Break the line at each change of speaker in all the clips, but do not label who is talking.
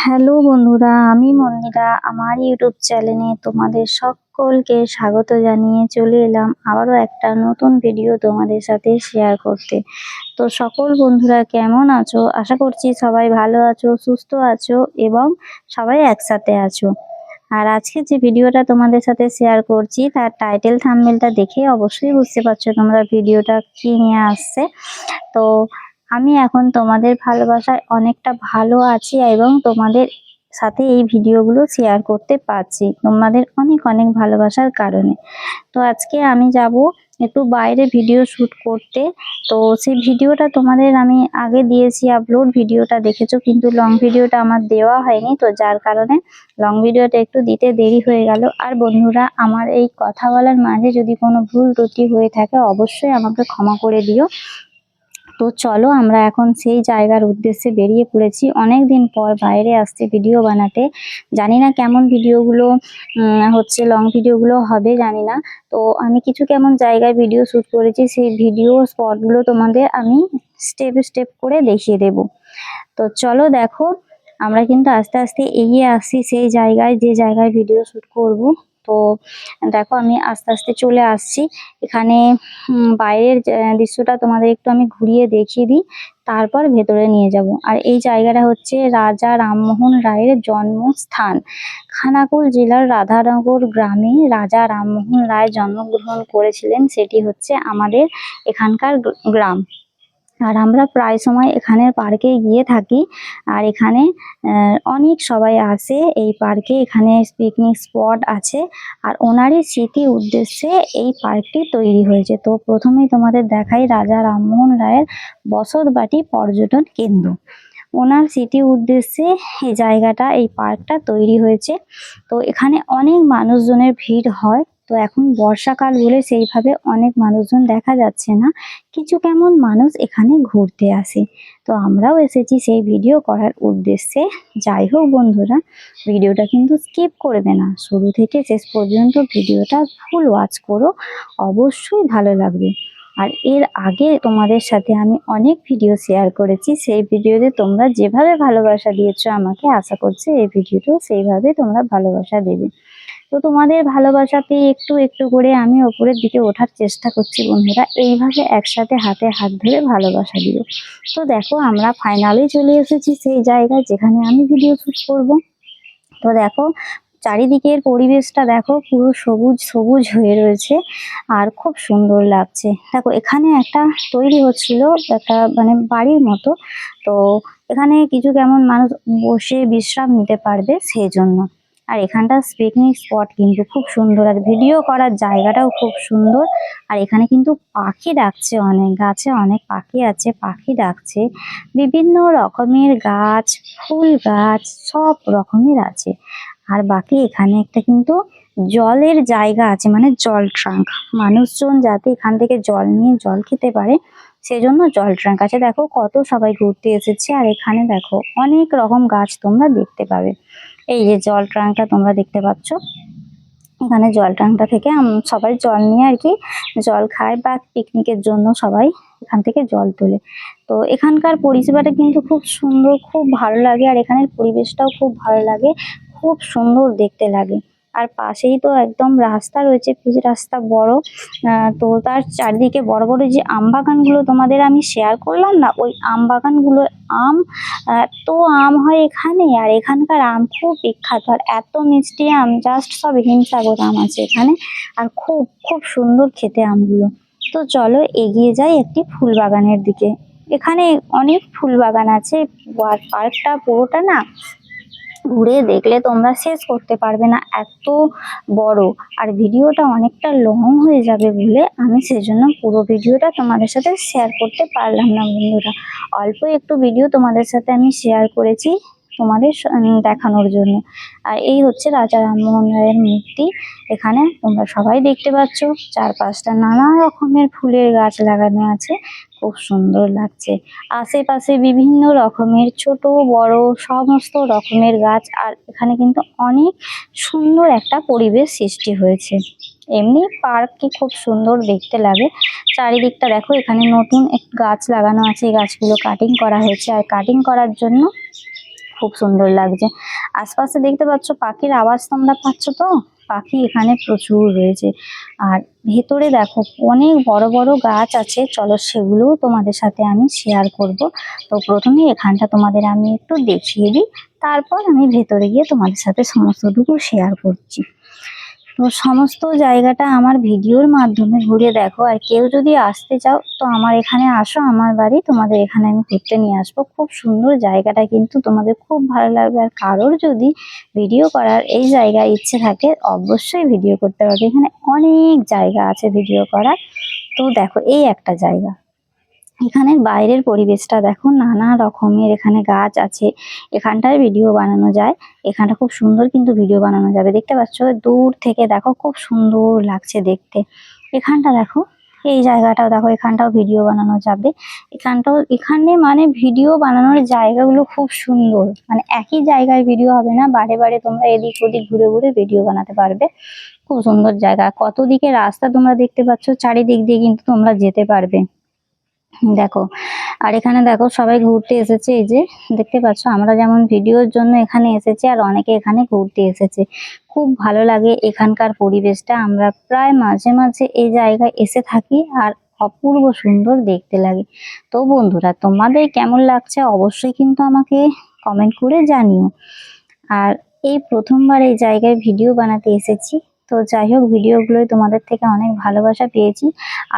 Hello বন্ধুরা, আমি মন্দিরা। আমার ইউটিউব চ্যানেলে তোমাদের সকলকে স্বাগত জানিয়ে চলে এলাম আবারও একটা নতুন ভিডিও তোমাদের সাথে শেয়ার করতে। তো সকল বন্ধুরা কেমন আছো? আশা করছি সবাই ভালো আছো, সুস্থ আছো এবং সবাই একসাথে আছো। আর আজকে যে ভিডিওটা তোমাদের সাথে শেয়ার করছি, তার টাইটেল থাম্বনেলটা দেখে অবশ্যই বুঝতে পারছ তোমরা ভিডিওটা কি নিয়ে আসছে। তো আমি এখন তোমাদের ভালোবাসায় অনেকটা ভালো আছি এবং তোমাদের সাথে এই ভিডিওগুলো শেয়ার করতে পারছি। তোমাদের অনেক অনেক ভালোবাসার কারণে। তো আজকে আমি যাব একটু বাইরে ভিডিও শ্যুট করতে। তো সেই ভিডিওটা তোমাদের আমি আগে দিয়েছি আপলোড ভিডিওটা দেখেছ, কিন্তু লং ভিডিওটা আমার দেওয়া হয়নি। তো যার কারণে লং ভিডিওটা একটু দিতে দেরি হয়ে গেল। আর বন্ধুরা, আমার এই কথা বলার মাঝে যদি কোনো ভুল ত্রুটি হয়ে থাকে, অবশ্যই আমাকে ক্ষমা করে দিও। তো চলো আমরা এখন সেই জায়গার উদ্দেশ্যে বেরিয়ে পড়েছি। অনেক দিন পর বাইরে আসছে ভিডিও বানাতে। জানি না কেমন ভিডিওগুলো হচ্ছে লং ভিডিওগুলো হবে, জানি না। তো আমি কিছু কেমন জায়গায় ভিডিও শ্যুট করেছি, সেই ভিডিও স্পটগুলো তোমাদের আমি স্টেপ স্টেপ করে দেখিয়ে দেব। তো চলো দেখো, আমরা কিন্তু আস্তে আস্তে এগিয়ে আসছি সেই জায়গায়, যে জায়গায় ভিডিও শ্যুট করব। তো দেখো আমি আস্তে আস্তে চলে আসছি। এখানে বাইরের দৃশ্যটা তোমাদের একটু আমি ঘুরিয়ে দেখিয়ে দিই, তারপর ভেতরে নিয়ে যাব। আর এই জায়গাটা হচ্ছে রাজা রামমোহন রায়ের জন্মস্থান। খানাকুল জেলার রাধানগর গ্রামে রাজা রামমোহন রায় জন্মগ্রহণ করেছিলেন, সেটি হচ্ছে আমাদের এখানকার গ্রাম। আর আমরা প্রায় সময় এখানের পার্কে গিয়ে থাকি। আর এখানে অনেক সবাই আসে। এই পার্কে এখানে পিকনিক স্পট আছে। আর ওনারই স্মৃতি উদ্দেশ্যে এই পার্কটি তৈরি হয়েছে। তো প্রথমেই তোমাদের দেখাই রাজা রামমোহন রায়ের বসতবাটি পর্যটন কেন্দ্র। ওনার স্মৃতি উদ্দেশ্যে এই জায়গাটা, এই পার্কটা তৈরি হয়েছে। তো এখানে অনেক মানুষজনের ভিড় হয়। তো এখন বর্ষাকাল বলে সেইভাবে অনেক মানুষজন দেখা যাচ্ছে না। কিছু কেমন মানুষ এখানে ঘুরতে আসে। তো আমরাও এসেছি সেই ভিডিও করার উদ্দেশ্যে। যাই হোক বন্ধুরা ভিডিওটা কিন্তু স্কিপ করবে না। শুরু থেকে শেষ পর্যন্ত ভিডিওটা ফুল ওয়াচ করো। অবশ্যই ভালো লাগবে। আর এর আগে তোমাদের সাথে আমি অনেক ভিডিও শেয়ার করেছি। সেই ভিডিওতে তোমরা যেভাবে ভালোবাসা দিয়েছ আমাকে, আশা করছি এই ভিডিওতেও সেইভাবে তোমরা ভালোবাসা দেবে। তো তোমাদের ভালোবাসা পেয়ে একটু একটু করে আমি ওপরের দিকে ওঠার চেষ্টা করছি, বন্ধুরা। এইভাবে একসাথে হাতে হাত ধরে ভালোবাসা দিও। তো দেখো, আমরা ফাইনালি চলে এসেছি সেই জায়গায় যেখানে আমি ভিডিও শ্যুট করব। তো দেখো, চারিদিকের পরিবেশটা দেখো, পুরো সবুজ সবুজ হয়ে রয়েছে আর খুব সুন্দর লাগছে। দেখো, এখানে একটা তৈরি হচ্ছিল একটা মানে বাড়ির মতো। তো এখানে কিছু কেমন মানুষ বসে বিশ্রাম নিতে পারবে সেই জন্য। আর এখানটা পিকনিক স্পট কিন্তু খুব সুন্দর। আর ভিডিও করার জায়গাটাও খুব সুন্দর। আর এখানে কিন্তু পাখি ডাকছে অনেক, গাছে অনেক পাখি আছে, পাখি ডাকছে। বিভিন্ন রকমের গাছ, ফুল গাছ, সব রকমের আছে। আর বাকি এখানে একটা কিন্তু জলের জায়গা আছে মানে জল ট্রাঙ্ক মানুষজন যাতে এখান থেকে জল নিয়ে জল খেতে পারে, সেজন্য জল ট্রাঙ্ক আছে। দেখো কত সবাই ঘুরতে এসেছে। আর এখানে দেখো অনেক রকম গাছ তোমরা দেখতে পাবে। এই যে জল ট্রাঙ্কটা তোমরা দেখতে পাচ্ছ। এখানে জল ট্রাঙ্কটা থেকে সবাই জল নিয়ে আর কি জল খায় বা পিকনিকের জন্য সবাই এখান থেকে জল তোলে। তো এখানকার পরিষেবাটা কিন্তু খুব সুন্দর, খুব ভালো লাগে আর এখানের পরিবেশটাও খুব ভালো লাগে, খুব সুন্দর দেখতে লাগে। আর পাশেই তো একদম রাস্তা রয়েছে পিচ রাস্তা বড়। তো তার চারদিকে বড় বড় যে আম বাগানগুলো তোমাদের আমি শেয়ার করলাম না, ওই আম বাগানগুলো আম, এত আম হয় এখানে, আর এখানকার আম খুব বিখ্যাত। আর এত মিষ্টি আম জাস্ট সব হিমসাগর আম আছে এখানে, আর খুব খুব সুন্দর খেতে আমগুলো। তো চলো এগিয়ে যাই একটি ফুল বাগানের দিকে। এখানে অনেক ফুল বাগান আছে পার্কটা পুরোটা না ঘুরে দেখলে তোমরা শেষ করতে পারবে না, এত বড়। আর ভিডিওটা অনেকটা লং হয়ে যাবে বলে আমি সেজন্য পুরো ভিডিওটা তোমাদের সাথে শেয়ার করতে পারলাম না বন্ধুরা। অল্প একটু ভিডিও তোমাদের সাথে আমি শেয়ার করেছি। তোমাদের দেখানোর জন্য। আর এই হচ্ছে রাজা রামমোহন রায়ের মূর্তি। এখানে তোমরা সবাই দেখতে পাচ্ছ, চারপাশটা নানা রকমের ফুলের গাছ লাগানো আছে। খুব সুন্দর লাগছে। আশেপাশে বিভিন্ন রকমের ছোট, বড়, সমস্ত রকমের গাছ। আর এখানে কিন্তু অনেক সুন্দর একটা পরিবেশ সৃষ্টি হয়েছে। এমনি পার্কটি খুব সুন্দর দেখতে লাগে। চারিদিকটা দেখো, এখানে নতুন এক গাছ লাগানো আছে। এই গাছগুলো কাটিং করা হয়েছে। আর কাটিং করার জন্য খুব সুন্দর লাগছে। আশপাশে দেখতে পাচ্ছ পাখির আওয়াজ তোমরা পাচ্ছ তো? পাখি এখানে প্রচুর রয়েছে। আর ভেতরে দেখো অনেক বড় বড় গাছ আছে। চলো সেগুলোও তোমাদের সাথে আমি শেয়ার করব। তো প্রথমে এখানটা তোমাদের আমি একটু দেখিয়ে দিই। তারপর আমি ভেতরে গিয়ে তোমাদের সাথে সমস্তটুকু শেয়ার করছি। তো সমস্ত জায়গাটা আমার ভিডিওর মাধ্যমে ঘুরে দেখো। আর কেউ যদি আসতে চাও, তো আমার এখানে আসো, আমার বাড়ি তোমাদের এখানে আমি ঘুরতে নিয়ে আসব। খুব সুন্দর জায়গাটা কিন্তু তোমাদের খুব ভালো লাগবে। আর কারোর যদি ভিডিও করার এই জায়গায় ইচ্ছে থাকে, অবশ্যই ভিডিও করতে পারবে এখানে অনেক জায়গা আছে ভিডিও করার। তো দেখো, এই একটা জায়গা। এখানের বাইরের পরিবেশটা দেখো, নানা রকমের এখানে গাছ আছে। এখানটায় ভিডিও বানানো যায়। এখানটা খুব সুন্দর কিন্তু ভিডিও বানানো যাবে। দেখতে পাচ্ছ? দূর থেকে দেখো, খুব সুন্দর লাগছে দেখতে। এখানটা দেখো, এই জায়গাটাও দেখো, এখানটাও ভিডিও বানানো যাবে। এখানটাও, এখানে মানে ভিডিও বানানোর জায়গাগুলো খুব সুন্দর। মানে একই জায়গায় ভিডিও হবে না, বারে বারে তোমরা এদিক ওদিক ঘুরে ঘুরে ভিডিও বানাতে পারবে। খুব সুন্দর জায়গা। কত দিকে রাস্তা তোমরা দেখতে পাচ্ছ, চারিদিক দিয়ে কিন্তু তোমরা যেতে পারবে। দেখো, আর এখানে দেখো সবাই ঘুরতে এসেছে, এই যে দেখতে পাচ্ছ, আমরা যেমন ভিডিওর জন্য এখানে এসেছি, আর অনেকে এখানে ঘুরতে এসেছে। খুব ভালো লাগে এখানকার পরিবেশটা, আমরা প্রায় মাঝে মাঝে এই জায়গায় এসে থাকি, আর অপূর্ব সুন্দর দেখতে লাগে। তো বন্ধুরা, তোমাদের কেমন লাগছে অবশ্যই কিন্তু আমাকে কমেন্ট করে জানিও। আর এই প্রথমবার এই জায়গায় ভিডিও বানাতে এসেছি তো যাই হোক ভিডিওগুলোই তোমাদের থেকে অনেক ভালোবাসা পেয়েছি।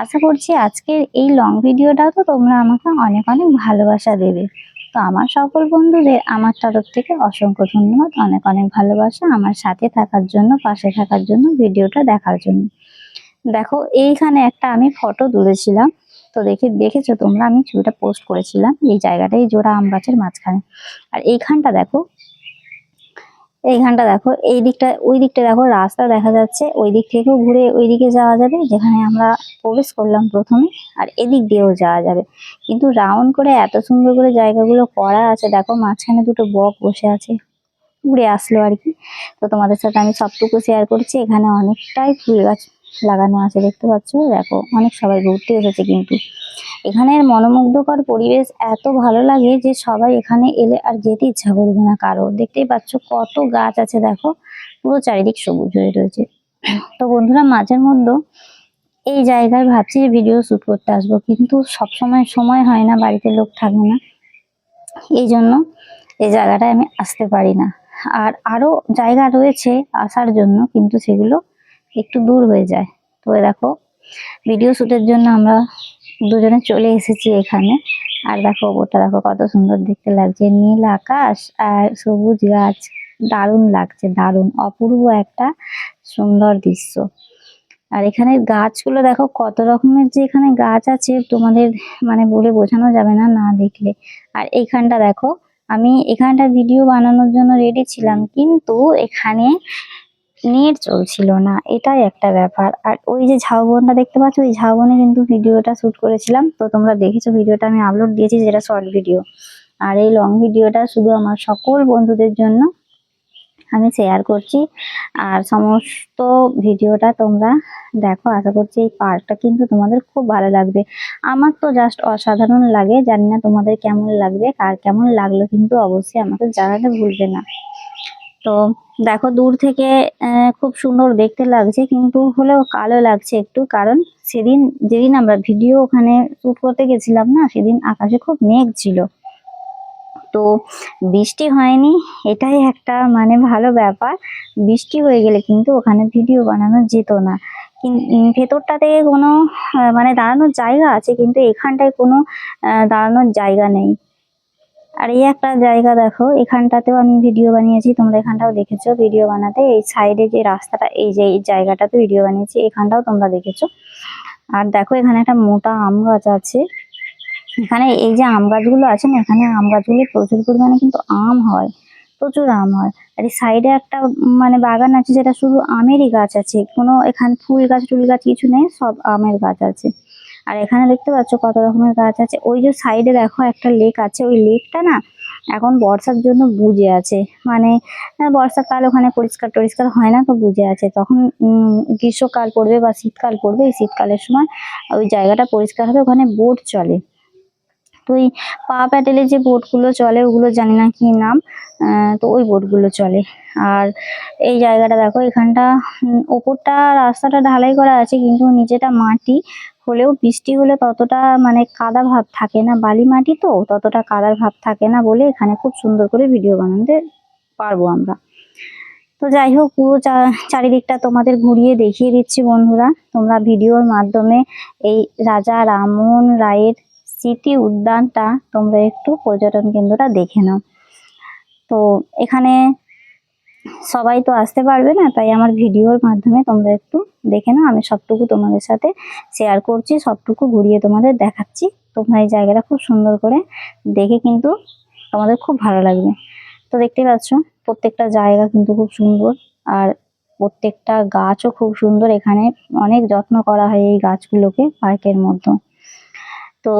আশা করছি আজকের এই লং ভিডিওটাও তো তোমরা আমাকে অনেক অনেক ভালোবাসা দেবে। তো আমার সকল বন্ধুদের, আমার তরফ থেকে অসংখ্য ধন্যবাদ, অনেক অনেক ভালোবাসা আমার সাথে থাকার জন্য, পাশে থাকার জন্য, ভিডিওটা দেখার জন্য। দেখো, এইখানে একটা আমি ফটো তুলেছিলাম। তো দেখে, দেখেছ তোমরা, আমি ছবিটা পোস্ট করেছিলাম। এই জায়গাটা এই জোড়া আম গাছের মাঝখানে। আর এইখানটা দেখো এইখানটা দেখো, এই দিকটা, ওই দিকটা দেখো, রাস্তা দেখা যাচ্ছে। ওই দিক থেকেও ঘুরে ওই দিকে যাওয়া যাবে, যেখানে আমরা প্রবেশ করলাম প্রথমে, আর এদিক দিয়েও যাওয়া যাবে। কিন্তু রাউন্ড করে এত সুন্দর করে জায়গাগুলো করা আছে, দেখো মাঝখানে দুটো বক বসে আছে। ঘুরে আসলো আর কি। তো তোমাদের সাথে আমি সবটুকু শেয়ার করছি, এখানে অনেকটাই ফুল গাছ লাগানো আছে, দেখতে পাচ্ছ? দেখো, অনেক সবাই ঘুরতে এসেছে কিন্তু। এখানের মনোমুগ্ধকর পরিবেশ এত ভালো লাগে যে সবাই এখানে এলে আর যেতে ইচ্ছা করবে না কারও। দেখতেই পাচ্ছ কত গাছ আছে, দেখো। পুরো চারিদিক সবুজ হয়ে রয়েছে। তো বন্ধুরা মাঝের মধ্যে এই জায়গায় ভাবছি যে ভিডিও শ্যুট করতে আসব, কিন্তু সব সময় সময় হয় না, বাড়িতে লোক থাকে না। এই জন্য এই জায়গাটায় আমি আসতে পারি না। আর আরও জায়গা রয়েছে আসার জন্য, কিন্তু সেগুলো একটু দূর হয়ে যায়। তো দেখো ভিডিও শ্যুটের জন্য আমরা দুজনে চলে এসেছি এখানে। আর দেখো ওটা দেখো কত সুন্দর দেখতে লাগছে। নীল আকাশ আর সবুজ গাছ। দারুণ লাগছে, দারুণ, অপূর্ব একটা সুন্দর দৃশ্য। আর এখানে গাছগুলো দেখো কত রকমের যে এখানে গাছ আছে, তোমাদের মানে বলে বোঝানো যাবে না না দেখলে। আর এখানটা দেখো, আমি এখানটা ভিডিও বানানোর জন্য রেডি ছিলাম, কিন্তু এখানে নেট চলছিল না, এটাই একটা ব্যাপার। আর ওই যে ঝাউবনটা দেখতে পাচ্ছ, ওই ঝাউবনে কিন্তু ভিডিওটা শুট করেছিলাম। তো তোমরা দেখেছ ভিডিওটা, আমি আপলোড দিয়েছি যেটা শর্ট ভিডিও আর এই লং ভিডিওটা শুধু আমার সকল বন্ধুদের জন্য আমি শেয়ার করছি। আর সমস্ত ভিডিওটা তোমরা দেখো, আশা করছি এই পার্কটা কিন্তু তোমাদের খুব ভালো লাগবে। আমার তো জাস্ট অসাধারণ লাগে, জানি না তোমাদের কেমন লাগবে, কার কেমন লাগল, কিন্তু অবশ্যই আমাকে জানাতে ভুলবে না। তো দেখো দূর থেকে খুব সুন্দর দেখতে লাগছে, কিন্তু হলেও কালো লাগছে একটু, কারণ সেদিন যেদিন আমরা ভিডিও ওখানে শুট করতে গেছিলাম না, সেদিন আকাশে খুব মেঘ ছিল। তো বৃষ্টি হয়নি, এটাই একটা মানে ভালো ব্যাপার। বৃষ্টি হয়ে গেলে কিন্তু ওখানে ভিডিও বানানো যেত না। ভেতরটা থেকে কোনো মানে দাঁড়ানোর জায়গা আছে, কিন্তু এখানটায় কোনো দাঁড়ানোর জায়গা নেই। আর এই একটা জায়গা দেখো, এখানটাতেও আমি ভিডিও বানিয়েছি, তোমরা এখানটাও দেখেছ ভিডিও বানাতে। এই সাইডে যে রাস্তাটা, এই যে এই জায়গাটাতে ভিডিও বানিয়েছি, এখানটাও তোমরা দেখেছ। আর দেখো, এখানে একটা মোটা আম গাছ আছে। এখানে এই যে আম গাছগুলো আছে না, এখানে আম গাছগুলো প্রচুর পরিমাণে কিন্তু আম হয়, প্রচুর আম হয়। আর এই সাইডে একটা মানে বাগান আছে, যেটা শুধু আমেরই গাছ আছে। কোনো এখানে ফুল গাছ, টুল গাছ কিছু নেই, সব আমের গাছ আছে। আর এখানে দেখতে পাচ্ছ কত রকমের গাছ আছে। ওই যে সাইডে দেখো একটা লেক আছে। ওই লেকটা না এখন বর্ষার জন্য বুজে আছে। মানে বর্ষাকাল ওখানে পরিষ্কার টরিষ্কার হয় না তো বুজে আছে। তখন গ্রীষ্মকাল পড়বে বা শীতকাল পড়বে, এই শীতকালের সময় ওই জায়গাটা পরিষ্কার হবে। ওখানে বোট চলে। তো ওই পা প্যাটেলের যে বোটগুলো চলে, ওগুলো জানি না কি নাম তো ওই বোটগুলো চলে। আর এই জায়গাটা দেখো, এখানটা ওপরটা রাস্তাটা ঢালাই করা আছে, কিন্তু নিচেটা মাটি। হলেও বৃষ্টি হলে ততটা মানে কাদা ভাব থাকে না। বালি মাটি তো, ততটা কাদার ভাব থাকে না বলে এখানে খুব সুন্দর করে ভিডিও বানাতে পারব আমরা। তো যাই হোক, পুরো চারিদিকটা তোমাদের ঘুরিয়ে দেখিয়ে দিচ্ছি বন্ধুরা। তোমরা ভিডিওর মাধ্যমে এই রাজা রামমোহন রায়ের স্মৃতি উদ্যানটা তোমরা একটু পর্যটন কেন্দ্রটা দেখে নাও। তো এখানে সবাই তো আসতে পারবে না, তাই আমার ভিডিওর মাধ্যমে তোমরা একটু দেখে নাও, আমি সবটুকু তোমাদের সাথে শেয়ার করছি, সবটুকু ঘুরিয়ে তোমাদের দেখাচ্ছি। তোমরা এই জায়গাটা খুব সুন্দর করে দেখে কিন্তু তোমাদের খুব ভালো লাগবে। তো দেখতে পাচ্ছ, প্রত্যেকটা জায়গা কিন্তু খুব সুন্দর, আর প্রত্যেকটা গাছও খুব সুন্দর। এখানে অনেক যত্ন করা হয় এই গাছগুলোকে পার্কের মধ্যে। তো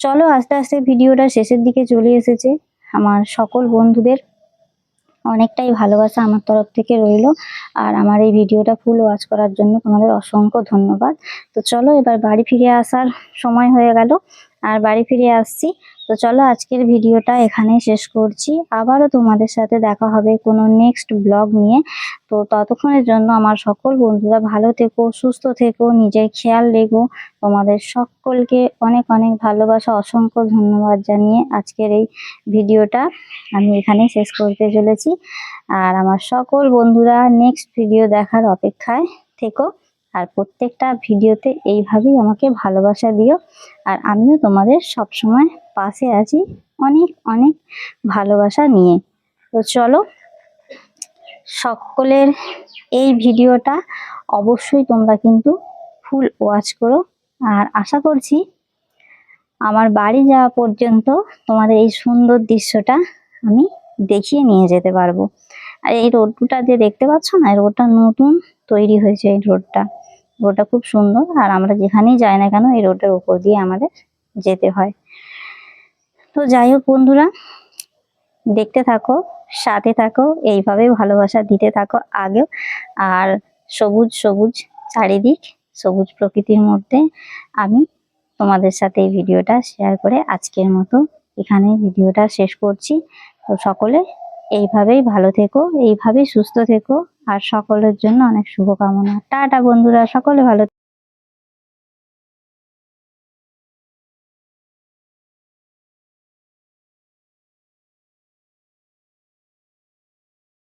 চলো আস্তে আস্তে ভিডিওটা শেষের দিকে চলে এসেছে। আমার সকল বন্ধুদের অনেকটাই ভালোবাসা আমার তরফ থেকে রইল। আর আমার এই ভিডিওটা ফুল ওয়াচ করার জন্য তোমাদের অসংখ্য ধন্যবাদ। তো চলো এবার বাড়ি ফিরে আসার সময় হয়ে গেল। আর বাড়ি ফিরে আসছি। তো চলো আজকের ভিডিওটা এখানে শেষ করছি। আবারও তোমাদের সাথে দেখা হবে কোনো নেক্সট ব্লগ নিয়ে। তো ততক্ষণের জন্য আমার সকল বন্ধুরা ভালো থেকো, সুস্থ থেকো, নিজের খেয়াল রেখো। তোমাদের সকলকে অনেক অনেক ভালোবাসা, অসংখ্য ধন্যবাদ জানিয়ে আজকের এই ভিডিওটা আমি এখানে শেষ করতে চলেছি। আর আমার সকল বন্ধুরা নেক্সট ভিডিও দেখার অপেক্ষায় থেকো। আর প্রত্যেকটা ভিডিওতে এইভাবেই আমাকে ভালোবাসা দিও। আর আমিও তোমাদের সব সময় পাশে আছি অনেক অনেক ভালোবাসা নিয়ে। তো চলো, সকলের এই ভিডিওটা অবশ্যই তোমরা কিন্তু ফুল ওয়াচ করো। আর আশা করছি আমার বাড়ি যাওয়া পর্যন্ত তোমাদের এই সুন্দর দৃশ্যটা আমি দেখিয়ে নিয়ে যেতে পারব। আর এই রোডটা যে দেখতে পাচ্ছ না রোডটা নতুন তৈরি হয়েছে এই রোডটা। রোডটা খুব সুন্দর আর আমরা যেখানেই যাই না কেন এই রোডের উপর দিয়ে আমাদের যেতে হয়। তো যাই হোক বন্ধুরা, দেখতে থাকো, সাথে থাকো, এইভাবে ভালোবাসা দিতে থাকো আগেও। আর সবুজ সবুজ চারিদিক, সবুজ প্রকৃতির মধ্যে আমি তোমাদের সাথে এই ভিডিওটা শেয়ার করে আজকের মতো এখানে ভিডিওটা শেষ করছি। তো সকলে এইভাবেই ভালো থেকো, এইভাবেই সুস্থ থেকো, আর সকলের জন্য অনেক শুভকামনা। টাটা বন্ধুরা, সকলে ভালো